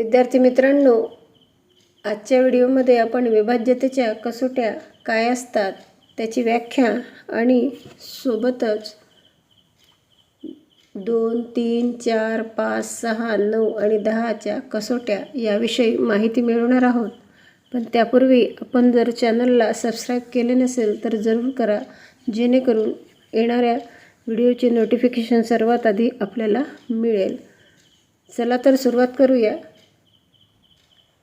विद्यार्थी मित्रांनो आजच्या व्हिडिओमध्ये आपण विभाज्यतेच्या कसोट्या काय असतात त्याची व्याख्या आणि सोबतच दोन तीन चार पाच सहा नऊ आणि दहाच्या कसोट्या याविषयी माहिती मिळवणार आहोत. पण त्यापूर्वी आपण जर चॅनलला सबस्क्राईब केले नसेल तर जरूर करा जेणेकरून येणाऱ्या व्हिडिओचे नोटिफिकेशन सर्वात आधी आपल्याला मिळेल. चला तर सुरुवात करूया.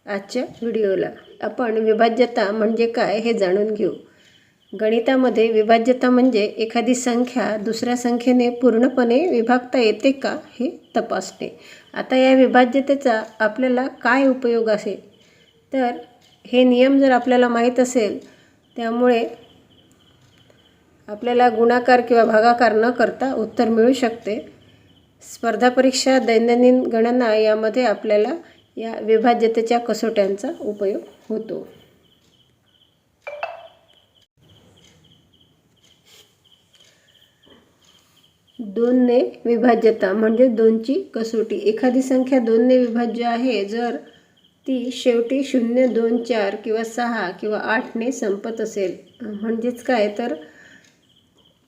आजच्या व्हिडिओला आपण विभाज्यता म्हणजे काय हे जाणून घेऊ. गणितामध्ये विभाज्यता म्हणजे एखादी संख्या दुसऱ्या संख्येने पूर्णपणे विभागता येते का हे तपासणे. आता या विभाज्यतेचा आपल्याला काय उपयोग असेल तर हे नियम जर आपल्याला माहीत असेल त्यामुळे आपल्याला गुणाकार किंवा भागाकार न करता उत्तर मिळू शकते. स्पर्धा परीक्षा दैनंदिन गणना यामध्ये आपल्याला या विभाज्यतेच्या कसोट्यांचा उपयोग होतो. दोनने विभाज्यता म्हणजे दोनची कसोटी. एखादी संख्या दोनने विभाज्य आहे जर ती शेवटी शून्य दोन चार किंवा सहा किंवा आठने संपत असेल म्हणजेच काय? तर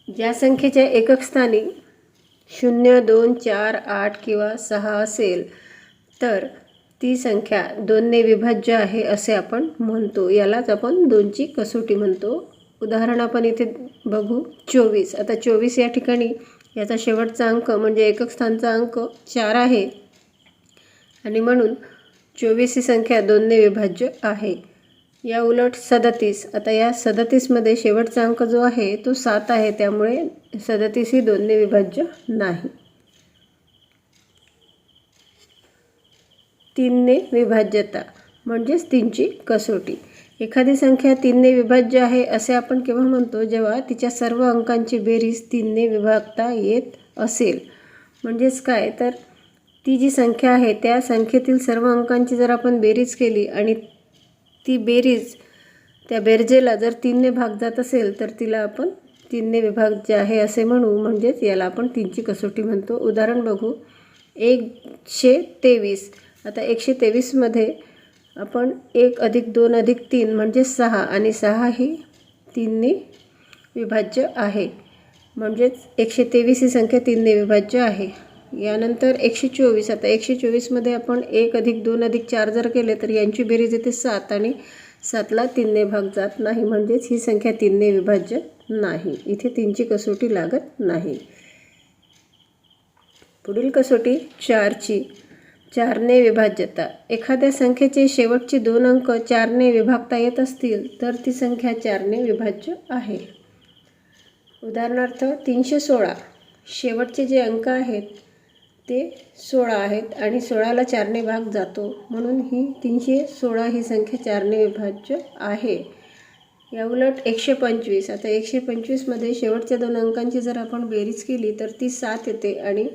ज्या संख्येच्या एकक स्थानी शून्य दोन चार आठ किंवा सहा असेल तर ती संख्या दोनने विभाज्य आहे असे आपण म्हणतो. यालाच आपण दोनची कसोटी म्हणतो. उदाहरण आपण इथे बघू. चोवीस. आता चोवीस या ठिकाणी याचा शेवटचा अंक म्हणजे एकक स्थानचा अंक चार आहे. आणि म्हणून चोवीस ही संख्या दोनने विभाज्य आहे. या उलट सदतीस. आता या सदतीसमध्ये शेवटचा अंक जो आहे तो सात आहे. त्यामुळे सदतीस ही दोनने विभाज्य नाही. तीनने विभाज्यता म्हणजेच तीनची कसोटी. एखादी संख्या तीनने विभाज्य आहे असे आपण केव्हा म्हणतो? जेव्हा तिच्या सर्व अंकांची बेरीज तीनने विभागता येत असेल. म्हणजेच काय? तर ती जी संख्या आहे त्या संख्येतील सर्व अंकांची जर आपण बेरीज केली आणि ती बेरीज त्या बेरजेला जर तीनने भाग जात असेल तर तिला आपण तीनने विभाग जे आहे असे म्हणू. म्हणजेच याला आपण तीनची कसोटी म्हणतो. उदाहरण बघू. एकशे तेवीस. आता एकशे तेवीसमध्ये आपण एक अधिक दोन अधिक तीन म्हणजे सहा आणि सहा ही तीनने विभाज्य आहे. म्हणजेच एकशे तेवीस ही संख्या तीनने विभाज्य आहे. यानंतर एकशे चोवीस आता एकशे चोवीसमध्ये आपण एक अधिक दोन अधिक चार जर केले तर यांची बेरीज येते सात आणि सातला तीनने भाग जात नाही. म्हणजेच ही संख्या तीनने विभाज्य नाही. इथे तीनची कसोटी लागत नाही. पुढील कसोटी चारची. चारने विभाज्यता. एखाद्या संख्येचे शेवटचे दोन अंक चारने विभागता येत असतील तर ती संख्या चारने विभाज्य आहे. उदाहरणार्थ तीनशे सोळा. शेवटचे जे अंक आहेत ते सोळा आहेत आणि सोळाला चारने भाग जातो. म्हणून ही तीनशे सोळा ही संख्या चारने विभाज्य आहे. याउलट एकशे पंचवीस. आता एकशे पंचवीसमध्ये शेवटच्या दोन अंकांची जर आपण बेरीज केली तर ती सात येते आणि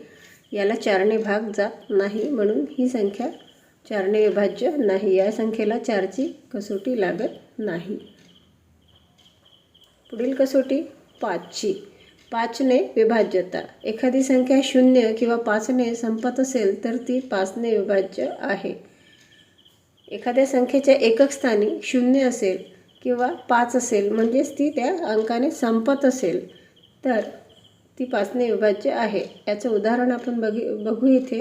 याला चारने भाग जात नाही म्हणून ही संख्या चारने विभाज्य नाही. या संख्येला चारची कसोटी लागत नाही. पुढील कसोटी पाचची. पाचने विभाज्यता. एखादी संख्या शून्य किंवा पाचने संपत असेल तर ती पाचने विभाज्य आहे. एखाद्या संख्येच्या एकक स्थानी शून्य असेल किंवा पाच असेल म्हणजेच ती त्या अंकाने संपत असेल तर ती पाचने विभाज्य आहे. याचं उदाहरण आपण बघी बघू इथे.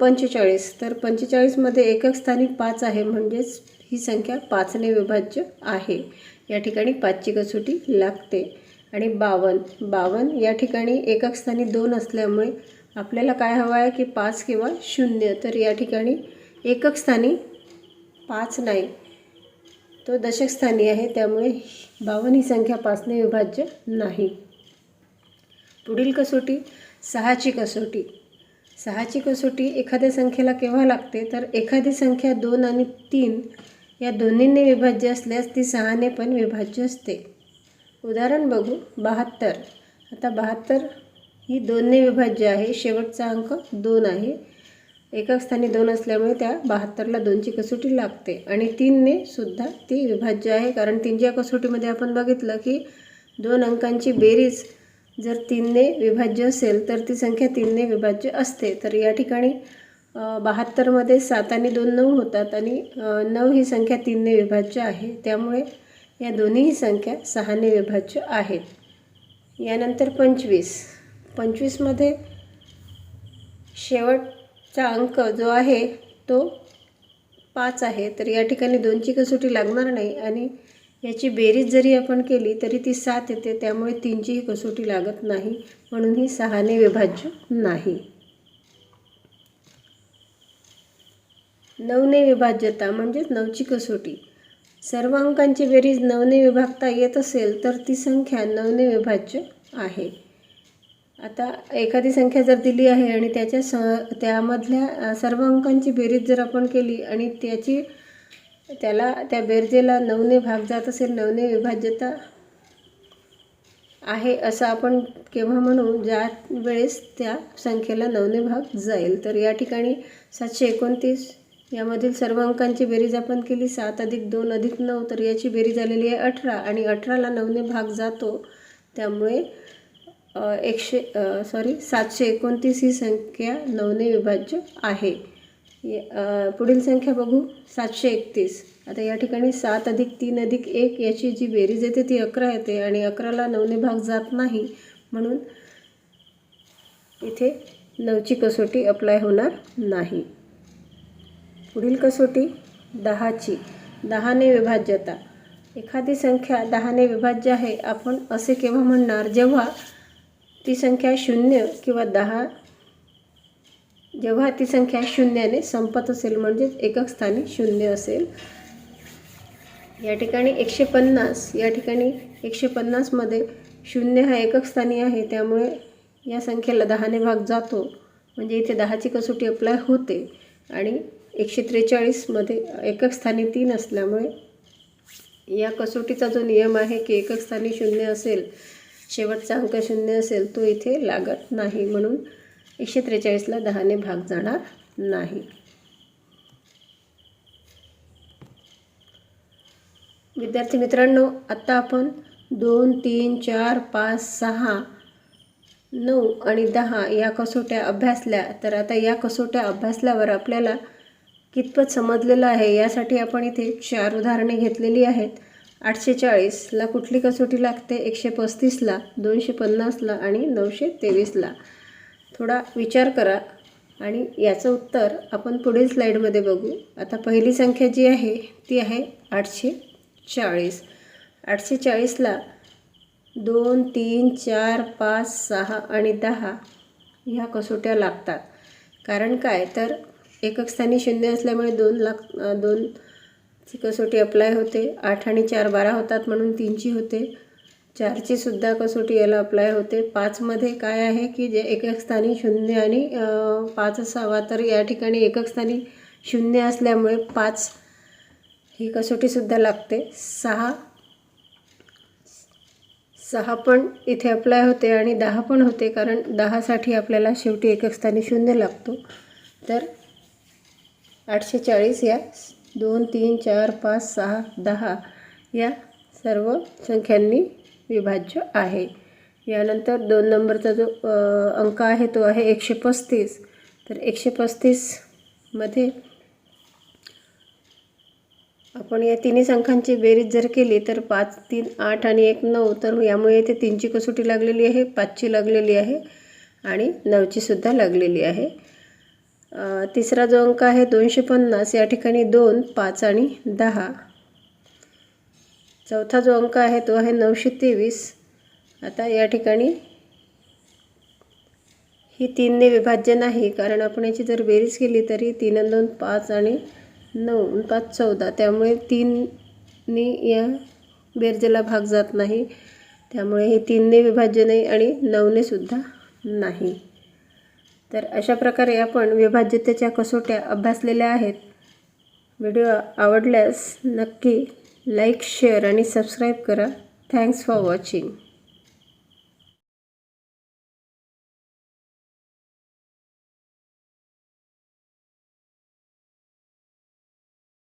पंचेचाळीस. तर पंचेचाळीसमध्ये एकक स्थानी पाच आहे म्हणजेच ही संख्या पाचने विभाज्य आहे. या ठिकाणी पाचची कसोटी लागते. आणि बावन. बावन या ठिकाणी एकक स्थानी दोन असल्यामुळे आपल्याला काय हवं आहे की पाच किंवा शून्य. तर या ठिकाणी एकक स्थानी पाच नाही. तो दशकस्थानी आहे. त्यामुळे बावन ही संख्या पाचने विभाज्य नाही. पुढील कसोटी सहाची कसोटी. सहाची कसोटी एखाद्या संख्येला केव्हा लागते? तर एखादी संख्या दोन आणि तीन या दोन्हींनी विभाज्य असल्यास ती सहाने पण विभाज्य असते. उदाहरण बघू बहात्तर. आता बहात्तर ही दोनने विभाज्य आहे. शेवटचा अंक दोन आहे. एका स्थानी दोन असल्यामुळे त्या बहात्तरला दोनची कसोटी लागते. आणि तीनने सुद्धा ती विभाज्य आहे. कारण तीनच्या कसोटीमध्ये आपण बघितलं की दोन अंकांची बेरीज जर तीनने विभाज्य असेल तर ती संख्या तीनने विभाज्य असते. तर या ठिकाणी बहात्तरमध्ये सात आणि दोन नऊ होतात आणि नऊ ही संख्या तीनने विभाज्य आहे. त्यामुळे या दोन्हीही संख्या सहाने विभाज्य आहेत. यानंतर पंचवीस. पंचवीसमध्ये शेवटचा अंक जो आहे तो पाच आहे. तर या ठिकाणी दोनची कसोटी लागणार नाही आणि याची बेरीज जरी आपण केली तरी ती सात येते. त्यामुळे तीनचीही कसोटी लागत नाही. म्हणून ही सहाने विभाज्य नाही. नऊने विभाज्यता म्हणजेच नऊची कसोटी. सर्व अंकांची बेरीज नऊने विभागता येत असेल तर ती संख्या नऊने विभाज्य आहे. आता एखादी संख्या जर दिली आहे आणि त्याच्या स त्यामधल्या सर्व अंकांची बेरीज जर आपण केली आणि त्याची त्याला त्या बेरजेला नऊने भाग जात असेल नवने विभाज्यता आहे असं आपण केव्हा म्हणू ज्या वेळेस त्या संख्येला नऊने भाग जाईल. तर या ठिकाणी सातशे एकोणतीस यामधील सर्व अंकांची बेरीज आपण केली सात अधिक दोन अधिक नऊ तर याची बेरीज आलेली आहे अठरा. आणि अठराला नऊने भाग जातो त्यामुळे एकशे सॉरी सातशे एकोणतीस ही संख्या नऊने विभाज्य आहे. पुढील संख्या बघू. सातशे एकतीस. आता या ठिकाणी सात अधिक तीन अधिक एक याची जी बेरीज येते ती अकरा येते आणि अकराला नऊने भाग जात नाही म्हणून इथे नऊची कसोटी अप्लाय होणार नाही. पुढील कसोटी दहाची. दहाने विभाज्यता एखादी संख्या दहाने विभाज्य आहे आपण असे केव्हा म्हणणार? जेव्हा ती संख्या शून्य किंवा दहा जेव्हा ती संख्या शून्याने संपत असेल म्हणजेच एकक स्थानी शून्य असेल या ठिकाणी एकशे पन्नास या ठिकाणी एकशे पन्नासमध्ये शून्य हा एकक स्थानी आहे त्यामुळे या संख्येला दहाने भाग जातो. म्हणजे इथे दहाची कसोटी अप्लाय होते आणि एकशे त्रेचाळीसमध्ये एकक स्थानी तीन असल्यामुळे या कसोटीचा जो नियम आहे की एकक स्थानी शून्य असेल शेवटचा अंक शून्य असेल तो इथे लागत नाही. म्हणून एकशे त्रेचाळीसला दहाने भाग जाणार नाही. विद्यार्थी मित्रांनो आत्ता आपण दोन तीन चार पाच सहा नऊ आणि दहा या कसोट्या अभ्यासल्या. तर आता या कसोट्या अभ्यासल्यावर आपल्याला कितपत समजलेलं आहे यासाठी आपण इथे चार उदाहरणे घेतलेली आहेत. आठशे चाळीसला कुठली कसोटी लागते? एकशे पस्तीसला दोनशे पन्नासला आणि नऊशे तेवीसला थोडा विचार करा आणि याचं उत्तर आपण पुढील स्लाईडमध्ये बघू. आता पहिली संख्या जी आहे ती आहे आठशे चाळीस आठशे चाळीसला दोन तीन चार पाच सहा आणि दहा ह्या कसोट्या लागतात. कारण काय? तर एकक स्थानी शून्य असल्यामुळे दोन लाख दोनची कसोटी अप्लाय होते. आठ आणि चार बारा होतात म्हणून तीनची होते. चारची सुद्धा कसोटी याला अप्लाय होते. पाचमध्ये काय आहे की जे एकक स्थानी शून्य आणि पाच असावा तर या ठिकाणी एकक स्थानी शून्य असल्यामुळे पाच ही कसोटीसुद्धा लागते. सहा सहा पण इथे अप्लाय होते आणि दहा पण होते कारण दहासाठी आपल्याला शेवटी एकक स्थानी शून्य लागतो. तर आठशे चाळीस या दोन तीन चार पाच सहा दहा या सर्व संख्यांनी विभाज्य आहे. यानंतर दोन नंबरचा जो अंक आहे तो आहे एकशे पस्तीस. तर एकशे पस्तीसमध्ये आपण या तिन्ही संख्यांची बेरीज जर केली तर पाच तीन आठ आणि एक नऊ. तर यामुळे इथे तीनची कसोटी लागलेली आहे पाचची लागलेली आहे आणि नऊचीसुद्धा लागलेली आहे. तिसरा जो अंक आहे दोनशे पन्नास या ठिकाणी दोन पाच आणि दहा. चौथा जो अंक आहे तो आहे नऊशे तेवीस. आता या ठिकाणी ही तीनने विभाज्य नाही कारण आपण याची जर बेरीज केली तरी तीन आणि दोन पाच आणि नऊ पाच चौदा. त्यामुळे तीननी या बेरजेला भाग जात नाही. त्यामुळे हे तीनने विभाज्य नाही आणि नऊने सुद्धा नाही. तर अशा प्रकारे आपण विभाज्यतेच्या कसोट्या अभ्यासलेल्या आहेत. व्हिडिओ आवडल्यास नक्की लाईक शेअर आणि सबस्क्राईब करा. Thanks for watching.